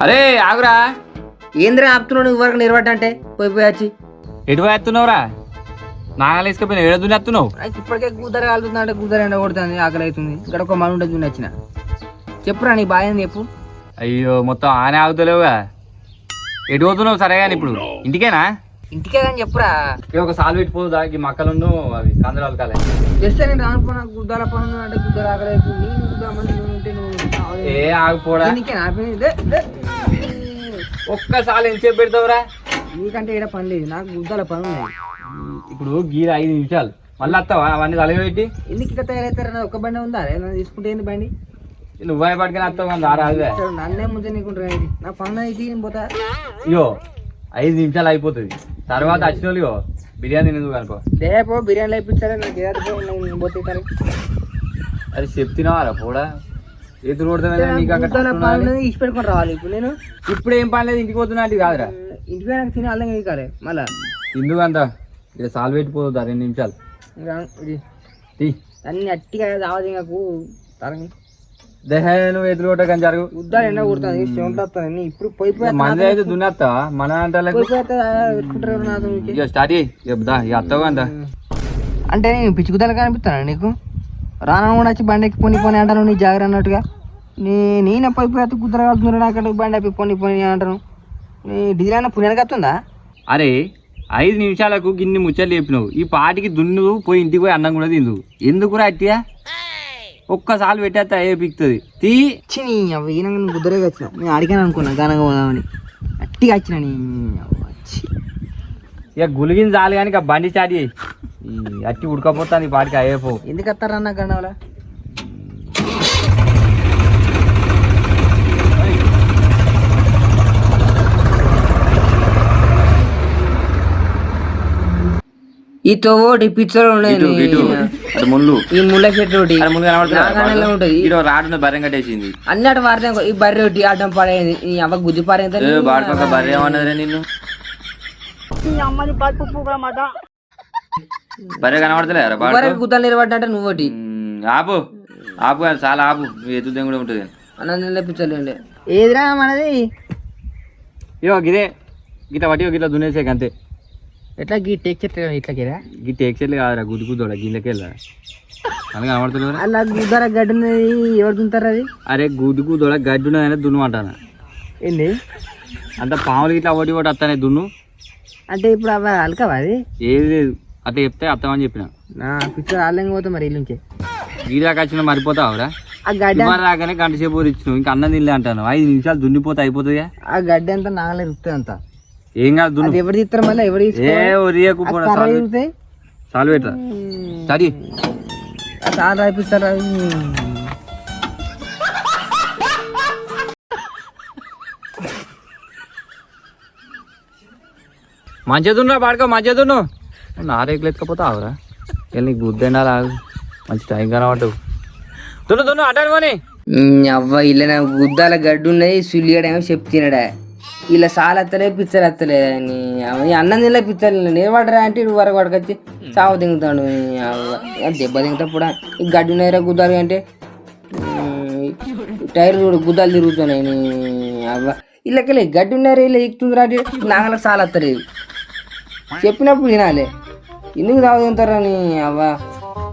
అరే ఆగురా. ఏంద్రా ఆపుతున్నావు? నువ్వు వరకు నిలబడ్డంటే పోయి పోయి వచ్చి ఎటు ఎత్తున్నావురా నాగలు వేసుకపోయినా ఏడ దున్నేస్తున్నావు? ఇప్పటికే గుద్దర కాలుతుంది అంటే గుద్దర ఎండ కొడుతుంది ఆకలి అవుతుంది ఇక్కడ ఒక మను ఉంటుంది వచ్చిన చెప్పురా నీ బాగా చెప్పు. అయ్యో మొత్తం ఆనే ఆగుతలేవుగా. ఎటు పోతున్నావు? సరే కానీ ఇప్పుడు. ఇంటికేనా? ఇంటికే కానీ చెప్పురా. ఇక ఒక సాల్ పెట్టిపోదా ఈ మక్కలుండు అవి కందరాలు కాలే చేస్తే నేను రానుకున్నా గుద్దల పనులు అంటే గుద్దర ఆకలి అవుతుంది ఏ ఆగిపోడా దే. ఒక్కసారి ఎంతసేపు పెడతావురా నీకంటే ఇక్కడ పని లేదు నాకు గుద్దల పని ఉన్నాయి ఇప్పుడు గీర ఐదు నిమిషాలు. మళ్ళీ వస్తావా? అవన్నీ తలగబెట్టి? ఎందుకు ఇక్కడ తయారవుతారు? ఒక్క బండి ఉందా? ఏమైనా తీసుకుంటే ఏంది బండి? నువ్వే పట్టుకుని వస్తావు రారాదువే అసలు నన్నే ముందు నీకుంటారు ఇది. నా పని అయితే పోతా. ఇగో ఐదు నిమిషాలు అయిపోతుంది. తర్వాత వచ్చిన వాళ్ళు బిర్యానీ తినేందుకు అనుకో రేపు బిర్యానీ అయిపించారా నాకు ఏదో నేను పోతే అది చెప్తున్నావారా కూడా ఎదురు పనులు ఇచ్చి పెట్టుకొని రావాలి. ఇప్పుడు నేను ఇప్పుడు ఏం పని లేదు ఇంటికి పోతున్నట్టు కాదురా. ఇంటికి నాకు తిని అల్లం కాలే మళ్ళా. ఎందుకు అంత ఇక్కడ సాల్ పెట్టిపోతుందా రెండు నిమిషాలు. ఇది. అన్ని అట్టిగా రావాలి నాకు తరగి. దేహ నువ్వు ఎదురు కొట్ట కానీ జరుగు. ఉద్దాలు ఎండ కొడుతుంది ఇప్పుడు పోయి మంది అయితే దున్నేస్తావా? మన అంటే స్టార్ట్ చెప్దా ఇక అత్తవు అంత అంటే నేను పిచ్చుకుదలు కనిపిస్తాను నీకు? రాను కూడా వచ్చి బండి ఎక్కి పోని పోని అంటాను నీ జాగ్రత్త అన్నట్టుగా. నీ నేను పోయి పోయి అత్త కుదర కలుతున్నాడు అక్కడ బండి ఎక్కి పోని పోని అంటాను నీ డీజిల్ అయినా పుణ్యానికి వస్తుందా? అరే ఐదు నిమిషాలకు గిన్ని ముచ్చట్లు చెప్పినావు. ఈ పాటికి దున్ను పోయి ఇంటికి పోయి అన్నం కూడా తిందు. ఎందుకురా అట్టియా? ఒక్కసారి పెట్టేస్తే అయ్యే పిక్తుంది. తీ. వచ్చి నీ అవ్వ ఈయన కుదరగా వచ్చిన నేను అడిగాను అనుకున్నా గానంగా పోదామని. అట్టిగా వచ్చిన నీ. ఇక గులిగిన చాలు కానీ ఇక బండి స్టార్ట్ చేయి. ఈ అట్టి ఉడకపోతుంది ఈ పాటికి అయ్యే పో. ఎందుకు వస్తారన్న గండవల? ఈ తోటి పిచ్చర్ ముళ్ళు. ఈ ముళ్ళ చెట్టు ఒకటి ముళ్ళు నాగానంలో ఉంటది. ఈరోజు రాడు బర్రెం కట్టేసింది. అన్నట్టు వాడితే ఈ బర్రె ఒకటి అడ్డం పడేది. ఈ అవ్వ గుద్ది పారేది ఏమన్నదిరా నిన్ను బర్రె కనబడతలే గుద్దలు నిలబడ్డంటే నువ్వు ఒకటి ఆపు. ఆపు కాదు, చాలా ఆపు. నువ్వు ఎద్దు కూడా ఉంటుంది. అన్న ఏదిరా మనది? ఇగో గిదే. గిట్ల పట్టి గిట్ల దున్నేసేకి అంతే ఎట్లా గీ టేక్ చెట్టు ఇట్లకేరా గి టేక్సెట్లు కాదురా గుద్దు గుద్దోడ గిన్నెకెళ్ళా అని కనబడతలేవురా? అలా గుద్దర గడ్డి ఉన్నది ఎవరు దుంతారు అది? అరే గుడ్డు గుద్దోడ గడ్డి ఉన్నదనే దున్ను అంటాను? ఏంది? అంత పాములు ఇట్లా ఒకటి ఒకటి వస్తానే దున్ను. అంటే ఇప్పుడు అవ అలకవా అది? ఏది లేదు. అట్లా చెప్తే అత్తమని చెప్పిన. నా పిచ్చర్ ఆలయంగా పోతా మరి ఇల్లుంచి గీదాకా వచ్చిన మరిపోతావురా ఆ గడ్డ రాగానే గంట సేపు ఇచ్చినావు ఇంకా అన్నం తినలే అంటాను. ఐదు నిమిషాలు దున్నిపోతే అయిపోతుందిగా? ఆ గడ్డి అంతా నాగలే రుతుంది అంతా. ఏం కాదు దున్ను. ఎవరు తీస్తారు మళ్ళీ? ఎవరు ఏ ఒరియకు చాలు. పెట్టరా సరి చాలా. రాయిపిస్తారు అది పడుకో దున్నా పాడుకో మంచిగా ఆవురా నారేకులు వెళ్ళి నీకు బుద్ధి ఆగు. మంచి టైం కనబడ్డు దున్ను దున్ను అడ్డాను అవ్వ ఇలా గుద్దాల గడ్డి ఉన్నాయి సులియడేమో చెప్తున్నాడా ఇలా సాలత్తలే పిచ్చలు ఎత్తలే అని అన్నం తినలే పిచ్చలు నిలబడరా అంటే ఇటు వరకు పడకొచ్చి చావు దింగుతాడు అవ్వ. దెబ్బ దింగుతాప్పుడా ఈ గడ్డి ఉన్నాయిరా గుద్దాలు అంటే. టైర్ చూడు గుద్దాలు తిరుగుతున్నాయి అవ్వ. ఇళ్ళకెళ్ళి గడ్డి ఉన్నారా ఇలా ఎక్కుతుందిరా అంటే నాగలకు సాలత్తలేదు. చెప్పినప్పుడు వినాలి. ఎందుకు తాగు తింటారని అవ్వ?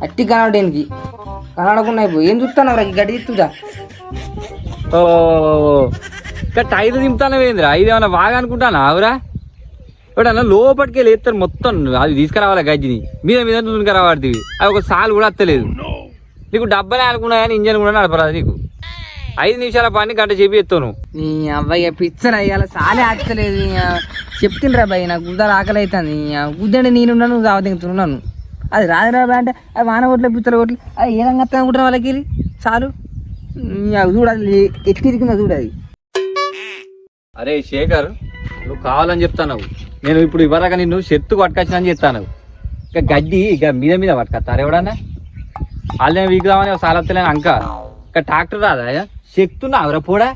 అట్టి కనవడానికి కనడకుండా అయిపోయి ఏం చూస్తాను గడ్డి తిప్పుదా ఓ టైర్ దింపుతానే ఏందిరా ఇది ఏమన్నా బాగా అనుకుంటానా? ఆవురా ఇప్పుడు లోపలికి వెళ్ళి ఎత్తారు మొత్తం. అది తీసుకురావాలి గజ్జిని మీద మీద దున్నుకురావాడుతుంది అది ఒక సాలు కూడా వస్తలేదు నీకు డబ్బనే అనుకున్నా కానీ ఇంజన్ కూడా నడపరాదు నీకు? ఐదు నిమిషాల పని గంట చెప్పి ఎత్తాను నీ అబ్బాయి పిచ్చర్ అయ్యాల సాలే ఆకలేదు చెప్తుండ్రా భయ్ నాకు గుద్దాలు ఆకలి అవుతుంది గుద్దండి నేనున్నాను నువ్వు తాగుతున్నాను అది రాదురా బా అంటే అది వాన కొట్లే పిచ్చల కొట్లు అది ఏ రంగా అనుకుంటారు వాళ్ళకి వెళ్ళి చాలు. నీ అవి చూడు అది ఎత్తిరికిందా చూడు అది. అరే శేఖర్ నువ్వు కావాలని చెప్తాను నేను ఇప్పుడు ఇవ్వరాక నిన్ను చెత్తు పట్టుకొచ్చిన అని చెప్తాను ఇక గడ్డి ఇక మీద మీద పట్టుకొస్తారు ఎవడన్నా? వాళ్ళే వీకుదామని సాలత్తలేని అంక. ఇక ట్రాక్టర్ రాదా చెప్తున్నావురా పోడా?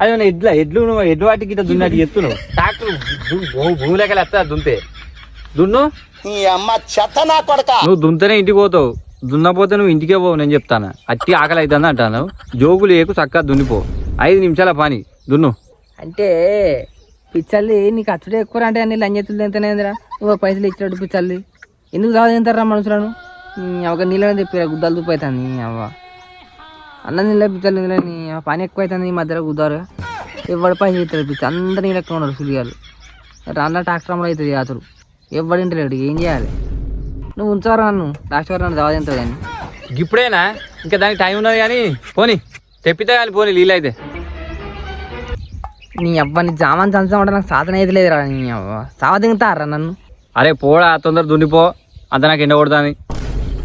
అది మన ఎడ్ల ఎడ్లు నువ్వు ఎడ్లు వాటికి ఇట్లా దున్నట్టు ఎత్తున్నావు. ట్రాక్టర్ భూమిలోకి ఎత్తా దున్తే? దున్ను? నువ్వు దున్తేనే ఇంటికి పోతావు. దున్నపోతే నువ్వు ఇంటికే పోవు నేను చెప్తాను. అట్టి ఆకలి అవుతుంది అంటాను జోగులు ఏకు చక్కగా దున్నిపో. ఐదు నిమిషాల పని. దున్ను. అంటే పిచ్చల్లి నీకు అచ్చుడే ఎక్కువ అంటే అన్ని లంచెత్తులు ఎంతనేందిరా నువ్వు పైసలు ఇచ్చినట్టు పిచ్చల్లి. ఎందుకు దావ తింటారా మనుషులను? నీ ఒక నీళ్ళని చెప్పి గుద్దాలు తుప్పు అవుతుంది నీ అవ్వ. అన్నం నీళ్ళ పిచ్చలు ఇందులో నీ అవ్వ పని ఎక్కువ అవుతుంది ఈ మధ్యలో గుద్దారు ఎవడి పైసలు ఇస్తారు పిచ్చ అందరు నీళ్ళు ఎక్కువ ఉన్నారు సులిగాలు రాన్న ట్రాక్టర్ అమ్మలు అవుతుంది అతడు ఎవడు ఇంటలేడు ఏం చేయాలి? నువ్వు ఉంచవరా నన్ను? లాస్ట్ వరకు నన్ను దావ తింటావు కానీ ఇప్పుడేనా? ఇంకా దానికి టైం ఉన్నది కానీ పోనీ తెప్పితే కానీ పోనీ నీళ్ళు అయితే. నీ అవ్వ నీ జామాన్ చంచమంటే నాకు సాధన అయితే లేదురా నీ అవ్వ. సావ దిగుతారా నన్ను? అరే పోడా తొందర దున్నిపో. అంత నాకు ఎండ కొడుతుంది.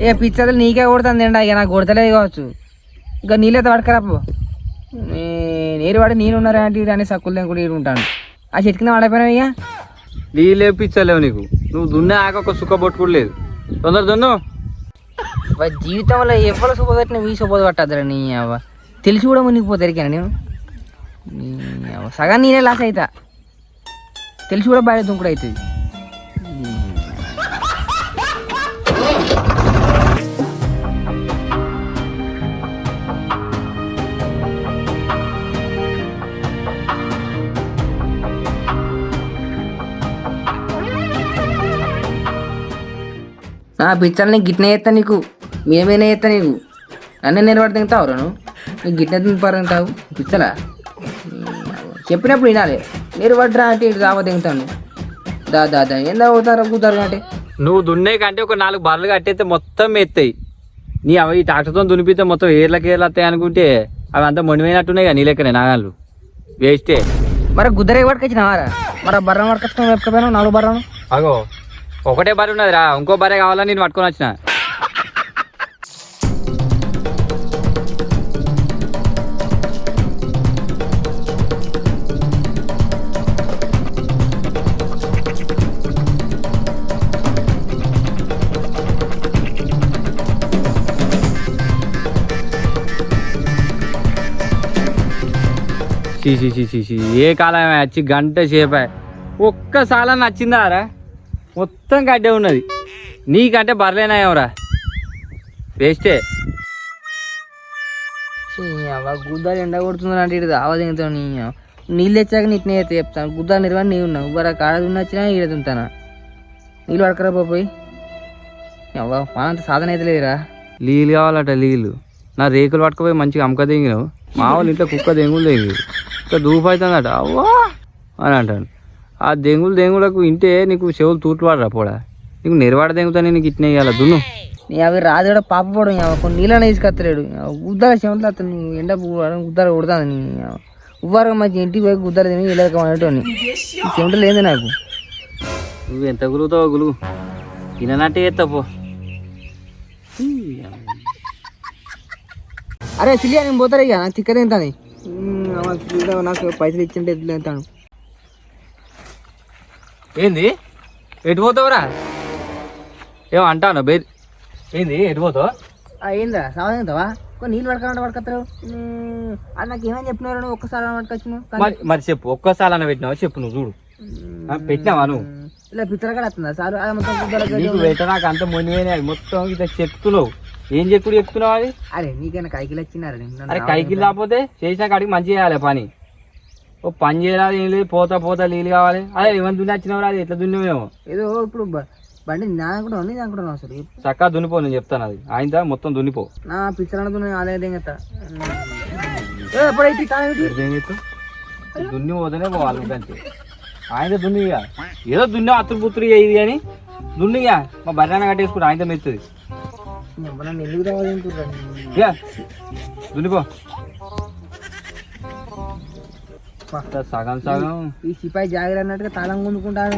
ఏ పిచ్చలు నీకే కొడుతుంది ఏంటా? ఇక నాకు కొడతలేదు కావచ్చు. ఇంకా నీళ్ళైతే పడకరాపు నీరు పడి నేను ఉన్నారా అంటే ఈడు అనే సక్కులు కూడా ఈడు ఉంటాను ఆ చెట్టు కింద పడైపోయినా ఇక నీళ్ళు ఇప్పించలేవు నీకు. నువ్వు దున్నే ఆక ఒక సుఖ పట్టుకోలేదు లేదు. తొందర దున్ను. వా జీవితంలో ఎవరు శుభపెట్టిన వీ శుభ పట్టద్దురా నీ అవ్వ. తెలిసి కూడా మునిగిపోతారు ఇక నేను? సగం నేనే లాస్ అవుతా తెలిసి కూడా బయట దుంకుడు అవుతుంది. నా పిచ్చల్ని గిట్నే చేస్తా నీకు. మేమేనే చేస్తా నీకు. నన్ను నిలబడి తింటావు నువ్వు? నీకు గిట్నే తింటావు పిచ్చలా చెప్పినప్పుడు వినాలి. మీరు అంటే ఇటు దావ తింటాను దా దా దా. ఏం తాగుతారా కూతారు అంటే? నువ్వు దున్నే కంటే ఒక నాలుగు బర్రెలు కట్టేస్తే మొత్తం ఎత్తాయి. నీ అవి ట్రాక్టర్తో దునిపితే మొత్తం ఏర్లకి ఏర్లు వస్తాయి అనుకుంటే అవి అంతా మొండిపోయినట్టున్నాయి కదా నీ లెక్కనే నాగాళ్ళు. వేస్టే. మరి గుద్దరే పట్టుకొచ్చినావారా? మరి ఆ బర్రం పట్టుకొచ్చుకొని వెప్పకపోయినా నాలుగు బర్రం అగో. ఒకటే బర్రె ఉన్నది రా ఇంకో బర్రె కావాలని నేను పట్టుకొని వచ్చిన. చీ చీ చీ చీ ఏ కాలం వచ్చి గంట సేపాయి ఒక్కసారి నచ్చిందా రా? మొత్తం గడ్డే ఉన్నది. నీకంటే బర్లేనాయేమరా వేస్టే. అవ్వ గుద్దాలు ఎండ కొడుతుంది అంటే ఇటు తింటావు నీ. నీళ్ళు తెచ్చాక నీటినే అయితే చెప్తాను. గుద్దాలు నిర్వహణ నీవు ఉన్నావు బర కాడ ఉన్నచ్చినా ఈడ తింటానా? నీళ్ళు పడకరా పోయి అవ్వ పనంత సాధన అయితే లేదురా. నీళ్ళు కావాలట నీళ్ళు నా రేకులు పట్టుకుపోయి మంచిగా అమ్మక దిగినావు మా వాళ్ళు ఇంట్లో కుక్క దెంగులు దిగి ఇంకా దూపు అవుతుందట అవ్వా! అని అంటాను. ఆ దెంగులు దెంగులకు ఇంటే నీకు చెవులు తూట్లు పడరా పోడా? నీకు నిర్వాడ దెంగుతానే నీకు ఇట్నే ఇవ్వాలి దున్ను? నీ అవి రాదు కూడా పాప పడం కొన్ని నీళ్ళని తీసుకొస్తలేడు. గుద్దాల చెమటలు అతను ఎండ గుద్దాలు కొడుతుంది నీ ఉవ్వారు మంచి ఇంటికి పోయి గుద్దాలు తిని ఇళ్ళకి అనేటోని చెమటలు ఏంది నాకు? నువ్వు ఎంత గులుగుతావో గులుగు. తిననట్టే చేస్తా పో. అరే సిలియా నేను పోతారు ఇక నాకు తిక్క తింటాను నాకు పైసలు ఇచ్చింటే ఎట్లా తింటాను. ఏంది? ఎటు పోతావురా? ఏమో అంటాను బే ఏంది ఎటు పోతావు? ఏందా తింటావా? కొన్ని నీళ్ళు పడకాలంటే పడకత్తారు. అది నాకు ఏమని చెప్పినారు నువ్వు ఒక్కసారి పట్టుకొచ్చిన మరి మరి చెప్పు ఒక్కసారి అన్న పెట్టినావా? చెప్పు నువ్వు చూడు. పెట్టినావా నువ్వు? ఇలా పిచ్చర కూడా వస్తుందా సార్? అది మొత్తం అంత మొండిపోయినాయి మొత్తం ఇట్లా చెప్తున్నావు. ఏం చెప్పుడు చెప్తున్నావు అది? అరే నీకైనా కైకిలు వచ్చినారు? అరే కైకి లేకపోతే చేసిన కాడికి మంచి చేయాలి పని. ఓ పని చేయాలి ఏం లేదు. పోతా పోతా నీళ్ళు కావాలి. అదే ఏమైనా దున్ని వచ్చినావు అది ఎట్లా దున్నేమో ఏదో ఇప్పుడు బ- బండి నా కూడా ఉంది నాకు కూడా అసలు. చక్కగా దున్నిపో నేను చెప్తాను అది. ఆయన మొత్తం దున్నిపో. నా పిచ్చరనతో అదే దింగత ఎప్పుడైతే తాగేటి ఏం చెప్తావు దున్ని పోతేనే పోవాలి అంతే. ఆయన దున్నిగా ఏదో దున్నా అత్తులు పుత్తులు ఇది కానీ దున్నిగా మా బర్రెన కట్టేసుకుంటా ఆయనతో ఎందుకు తాగదుంటుర్రా ఇక. దున్నిపో. సగం సగం. ఈ సిపాయి జాగ్రత్త అన్నట్టుగా తాళం కొనుక్కుంటాను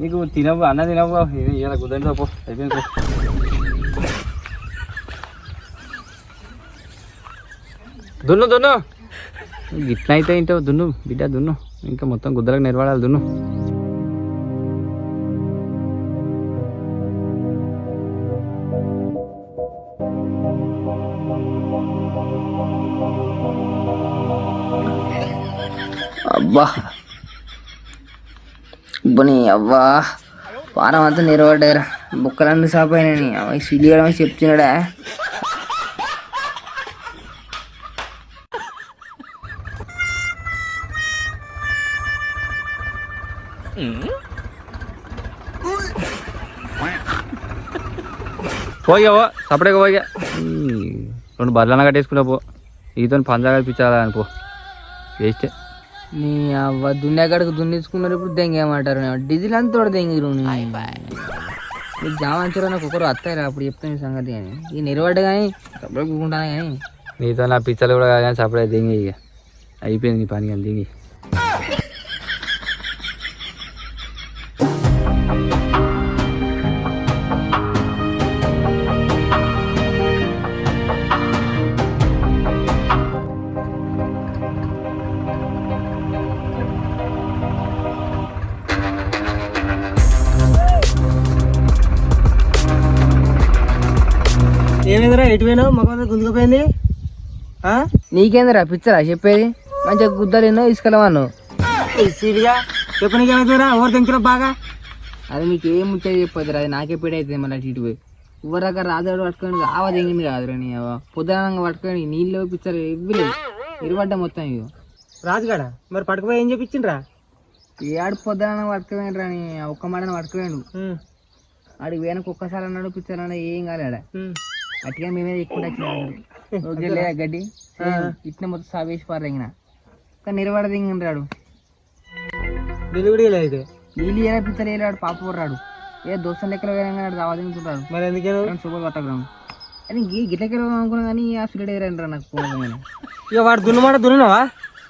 నీకు తినవు అన్న తినవు. ఇలా కుదరదు పో అయిపోయింది పో. దున్ను దున్ను. ఇట్లా అయితే ఏంటో దున్ను. బిడ్డ దున్ను. ఇంకా మొత్తం గుద్దలకు నిలబడాలి దున్ను. అబ్బా. ఇబ్బని అవ్వా వారం అంతా నిలబడ్డారు బుక్కలన్నీ సాపోయినాయి. అవి సిలియడం చెప్తున్నాడా? పోయిగా పో సపరేట్గా పోయిగా రెండు బర్రెలన్న కట్టేసుకున్నా పో. ఈతో పంజా కల్పించాలా అనుకో వేస్తే నీ అవ్వ దున్యాకాడకు దున్నించుకున్నారు ఇప్పుడు దెంగేమంటారు డీజిల్ అంతా కూడా దెంగిరు నీకు జామంచారు నాకు ఒకరు వస్తాయి అప్పుడు చెప్తాను సంగతి కానీ ఈ నిలబడ్డ కానీ సపరేట్ కూకుంటాను కానీ నీతో నా పిచ్చలు కూడా కాదు కానీ సపరేట్ దింగి ఇక. అయిపోయింది నీ పని కానీ దింగి. ఎటు పోయినావు మగ గుంజుకుపోయింది? నీకేందిరా పిచ్చరా చెప్పేది? మంచిగా గుద్దలు ఎన్నో ఇసుకలవాను సీరియా చెప్పు ఎవరు తెంకిరా బాగా? అది మీకు ఏం ముచ్చట చెప్పొద్దురా అది నాకే పీడ అవుతుంది మళ్ళీ అటు ఇటు పోయి ఉవ్వరాక రాజాడు పట్టుకొని ఆవ తెంగింది కాదురా నీ పొద్దునంగా పట్టుకొని నీళ్ళు పిచ్చరు ఇవ్వలేదు ఇరువడ్డ మొత్తం ఇవి రాజుగాడ? మరి పట్టుకుపోయి ఏం చెప్పించిండ్రా? ఏడు పొద్దున పట్టుకుపోయినరా నీ ఒక్క మాటను పట్టుకుపోయాడు. ఆడికి వేనకు ఒక్కసారి అన్నాడు పిచ్చర్ ఏం కాలేడ అట్టిగా మేమే ఎక్కువ వచ్చిన లేదా గడ్డి. ఇట్లా మొత్తం సావేసి పారేగిన కానీ నిలబడ దింగిరాడు బిల్లు కూడా ఇలా అయితే? నీళ్ళు ఎలా పిచ్చర్ వేలాడు పాప పోర్రాడు ఏ దోస్తుల లెక్కలు వేయగానే దావా దింగుతుంటాడు మరి ఎందుకేను? సూపర్ పట్టగ్రాం అది గిట్లకి అనుకున్నా కానీ ఆ సులేడు ఎగరంటారా నాకు పోగా ఇక వాడు దున్నమాట దున్నావా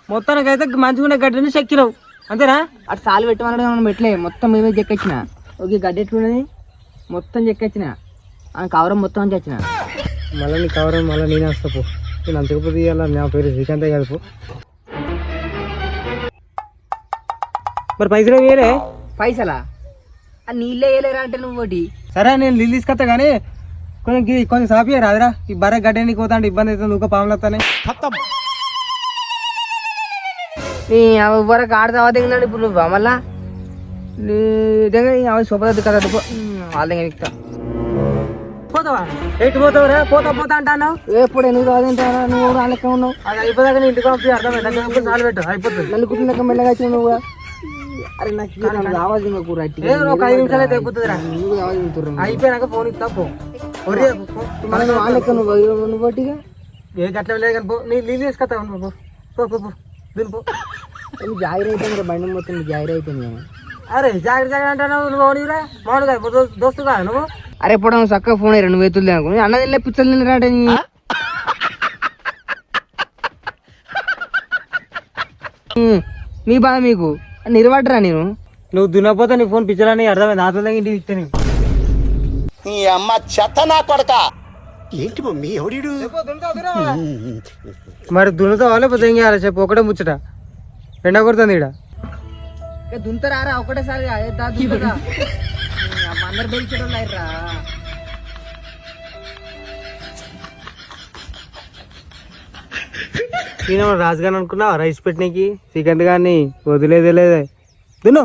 మొత్తానికి అయితే మంచిగా గడ్డిని చెక్కినావు అంతేనా? అటు సాలు పెట్టమన్నాడు మనం పెట్టలే మొత్తం మేమే చెక్కొచ్చిన ఓకే గడ్డి ఎట్లున్నది? మొత్తం చెక్కొచ్చిన ఆ కవరం మొత్తం చచ్చిన మళ్ళీ నీ కవర్ మళ్ళీ నేనే వస్తా పో. నేను అంతకపోతే ఇవాళ నా పేరు శ్రీకాంతే కాదు పో. మరి పైసలు వేయలే పైసలా? ఆ నీళ్ళే వేయలేరా అంటే నువ్వు ఒకటి? సరే నేను నీళ్ళు తీసుకొస్తా కానీ కొంచెం కొంచెం సాపియా రాదురా. ఈ బర్రె గడ్డ నీకు పోతా అంటే ఇబ్బంది అవుతుంది ఊక పాములు వస్తానే. నీ ఎవరికి ఆడతావా దిగినాడు ఇప్పుడు నువ్వు మళ్ళా? దగ్గర అవి శుభదద్దు కదా వాళ్ళ దగ్గర పోతావా? ఎటు పోతావురా? పోతా పోతా అంటాను. ఎప్పుడు ఎందుకు కాదంటారా నువ్వు నా లెక్క ఉన్నావు. అది అయిపోదాక నీ ఇంటికి పంపి అర్థమైంది? చాలు పెట్టు అయిపోతుంది. నన్ను కుట్టిన లెక్క మెల్లగా వచ్చిన నువ్వు. అరే నాకు రావాలి అట్టి లేదు ఒక ఐదు నిమిషాలు అయితే అయిపోతుందిరా. అయిపోయినాక ఫోన్ ఇస్తా పో. పో. మళ్ళీ నువ్వు నువ్వు బట్టిగా. ఏ గట్ల లేదు కానీ పో. నీ నీళ్ళు తీసుకొస్తా పో. పో పో దీని పో. నువ్వు జాగిరి అయిపోయింది బండి మొత్తం నువ్వు జాగిరి అయిపోయింది. అరే జాగ్రత్త జాగ్రత్త అంటావు నువ్వు ఓడిరా మామూలుగా మా దోస్తు దోస్తు కాదు నువ్వు? అరే నువ్వు చక్కగా ఫోన్ రెండు వేతులు అనుకుని అన్న తినలే పిచ్చలు తినరాట మీ బాధ మీకు? నిలబడరా నేను? నువ్వు దున్నపోతే నీ ఫోన్ పిచ్చలని అర్థమైంది. నాతో ఇంటికి ఇస్తే నీకు? నీ అమ్మ చెత్త నా కొడక. ఏంటి మమ్మీ ఎవడీడు? మరి దున్నుతావా లేకపోతే ఏం చేయాలి చెప్పు ఒకటే ముచ్చట. ఎండ కొడుతుంది ఇక్కడ దుంతరారా ఒకటేసారి అందరు బెలిచడం రా నేను రాజుగాని అనుకున్నావా? రైస్ పెట్టనీకి? చికెన్ కానీ వదిలేదే లేదే. దున్ను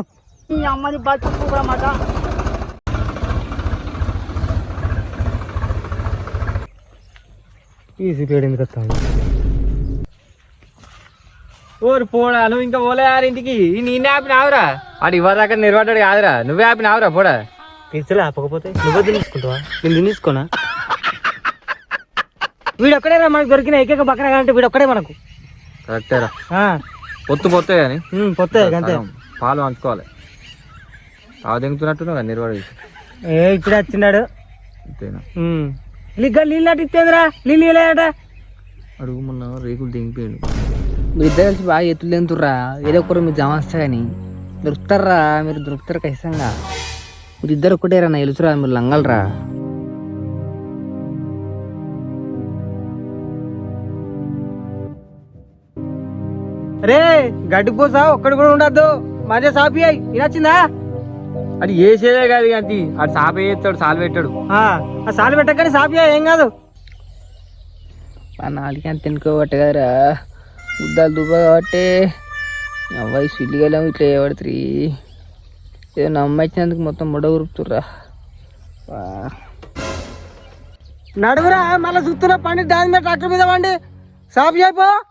ఈజీ పేడు ఎందుకు వస్తాను ఓరి పోడా నువ్వు ఇంకా పోలే ఇంటికి నిన్నే ఆపినావురా. వాడు ఇవ్వదాకా నిలబడ్డాడు కాదురా. నువ్వే ఆపినావురా పోడా. పిచ్చలే ఆపకపోతే నువ్వే తినేసుకుంటావా? నేను తినేసుకోనా? వీడు ఒక్కడేరా మనకు దొరికిన ఏకైక బక్కన అంటే వీడు ఒక్కడే మనకు కరెక్టేరా ఆ, పొత్తు పొత్తే కానీ ఉమ్, పొత్తే అంతే పాలు పంచుకోవాలి. తావు దింగుతున్నట్టున్నావు కదా నిర్వాడు ఏ ఇప్పుడే వచ్చిన్నాడు అంతేనా? ఉమ్. లిగ్గా నీళ్ళు అటు ఇచ్చేందిరా నీళ్ళు ఇవ్వలేదట అడుగు మొన్న రేకులు దింగిపోయాడు మీరు ఇద్దరు కలిసి బాగా ఎత్తులు తింటుర్రా ఏదో ఒకరు మీరు జమ వస్తా కానీ దొరుకుతారా మీరు దొరుకుతారు ఖచ్చితంగా. మీరు ఇద్దరు ఒకటేరా నా తెలుసురా మీరు లంగలరా రే. గడ్డి పోసా ఒక్కడు కూడా ఉండద్దు. మధ్య సాపి అయి నచ్చిందా అది వేసేదే కాదు కానీ ఆడు సాప వేస్తాడు సాలు పెట్టాడు. ఆ సాలు పెట్టకని సాపి ఏం కాదు. నాలుగు అంత తినుకోబట్టే కదరా ఉద్దాలు దుబ్బ కాబట్టి అవ్వాయి సిల్లిగలం ఇట్లా చేయబడుతుంది నా అమ్మ ఇచ్చినందుకు మొత్తం ముడగురుపుతుర్రా నడువురా మళ్ళీ చూస్తున్నా పండి దాని మీద ట్రాక్టర్ మీద వండి. సాఫ్ చేయిపో.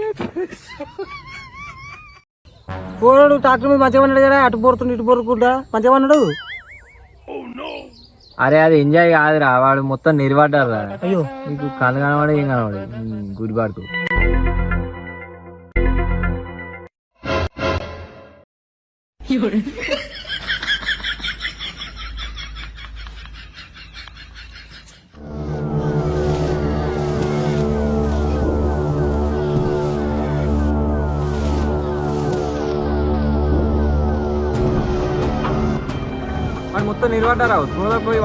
Thank పోరాడు ట్రాక్టర్ మీద మంచిగా ఉన్నాడు కదా అటు పోరుతుండు ఇటు పోరుకుంటా మంచిగా ఉన్నాడు? అరే అది ఎంజాయ్ కాదురా వాడు మొత్తం నిర్వాడారా అయ్యో. నీకు కళ్ళు కనబడే ఏం కనబడే? గుడి పాడుకు వాడు మొత్తం స్కూల్ పోయి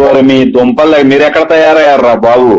ఓరి మీ దుంపలు మీరు ఎక్కడ తయారయ్యారా బాబు?